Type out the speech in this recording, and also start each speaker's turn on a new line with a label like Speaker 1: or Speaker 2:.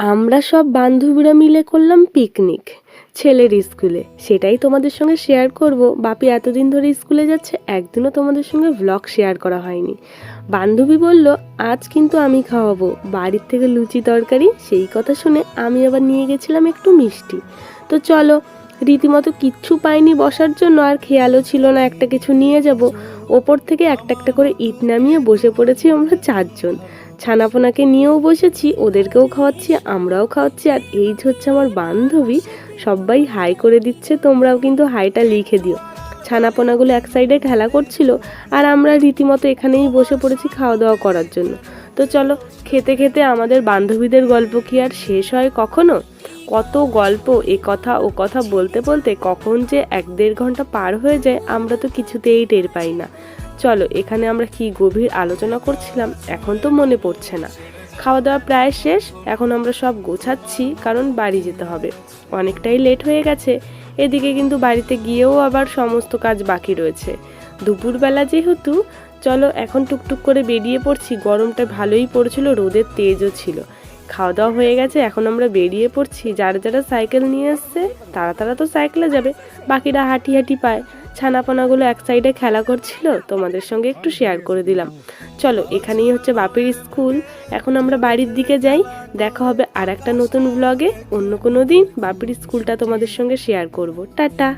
Speaker 1: আমরা সব বান্ধবীরা মিলে করলাম পিকনিক ছেলের স্কুলে সেটাই তোমাদের সঙ্গে শেয়ার করব। বাপি এতদিন ধরে স্কুলে যাচ্ছে, একদিনও তোমাদের সঙ্গে ভ্লগ শেয়ার করা হয়নি। বান্ধবী বলল, আজ কিন্তু আমি খাওয়াবো। বাড়ির থেকে লুচি তরকারি, সেই কথা শুনে আমি আবার নিয়ে গেছিলাম একটু মিষ্টি। তো চলো রীতিমতো কিচ্ছু পাইনি বসার জন্য আর খেয়ালও ছিল না, একটা কিছু নিয়ে যাব। ওপর থেকে একটা একটা করে ইট নামিয়ে বসে পড়েছি আমরা চারজন। ছানাপোনাকে নিয়েও বসেছি, ওদেরকেও খাওয়াচ্ছি, আমরাও খাওয়াচ্ছি, আর এই হচ্ছে আমার বান্ধবী, সবাই হাই করে দিচ্ছে, তোমরাও কিন্তু হাইটা লিখে দিও। ছানাপোনাগুলো এক সাইডে খেলা করছিল, আর আমরা রীতিমতো এখানেই বসে পড়েছি খাওয়া দাওয়া করার জন্য। তো চলো, খেতে খেতে আমাদের বান্ধবীদের গল্প কি আর শেষ হয় কখনো? কত গল্প, এ কথা, ও কথা বলতে বলতে কখন যে এক দেড় ঘণ্টা পার হয়ে যায়, আমরা তো কিছুতেই টের পাই না। চলো, এখানে আমরা কি গভীর আলোচনা করছিলাম, এখন তো মনে পড়ছে না। খাওয়া দাওয়া প্রায় শেষ, এখন আমরা সব গোছাচ্ছি, কারণ বাড়ি যেতে হবে। অনেকটাই লেট হয়ে গেছে, এদিকে কিন্তু বাড়িতে গিয়েও আবার সমস্ত কাজ বাকি রয়েছে। দুপুরবেলা যেহেতু চলো এখন টুকটুক করে বেরিয়ে পড়ছি। গরমটা ভালোই পড়ছিল, রোদের তেজও ছিল। খাওয়া দাওয়া হয়ে গেছে, এখন আমরা বেরিয়ে পড়ছি। যারা যারা সাইকেল নিয়ে এসছে তারা তারা তো সাইকেলে যাবে। বাকিরা হাঁটি হাঁটি পায়। ছানাপানাগুলো এক সাইডে খেলা করছিল, তোমাদের সঙ্গে একটু শেয়ার করে দিলাম। চলো, এখানেই হচ্ছে বাপের স্কুল। এখন আমরা বাড়ির দিকে যাই। দেখা হবে আর একটা নতুন ব্লগে অন্য কোনো দিন বাপের স্কুলটা তোমাদের সঙ্গে শেয়ার করব। টাটা!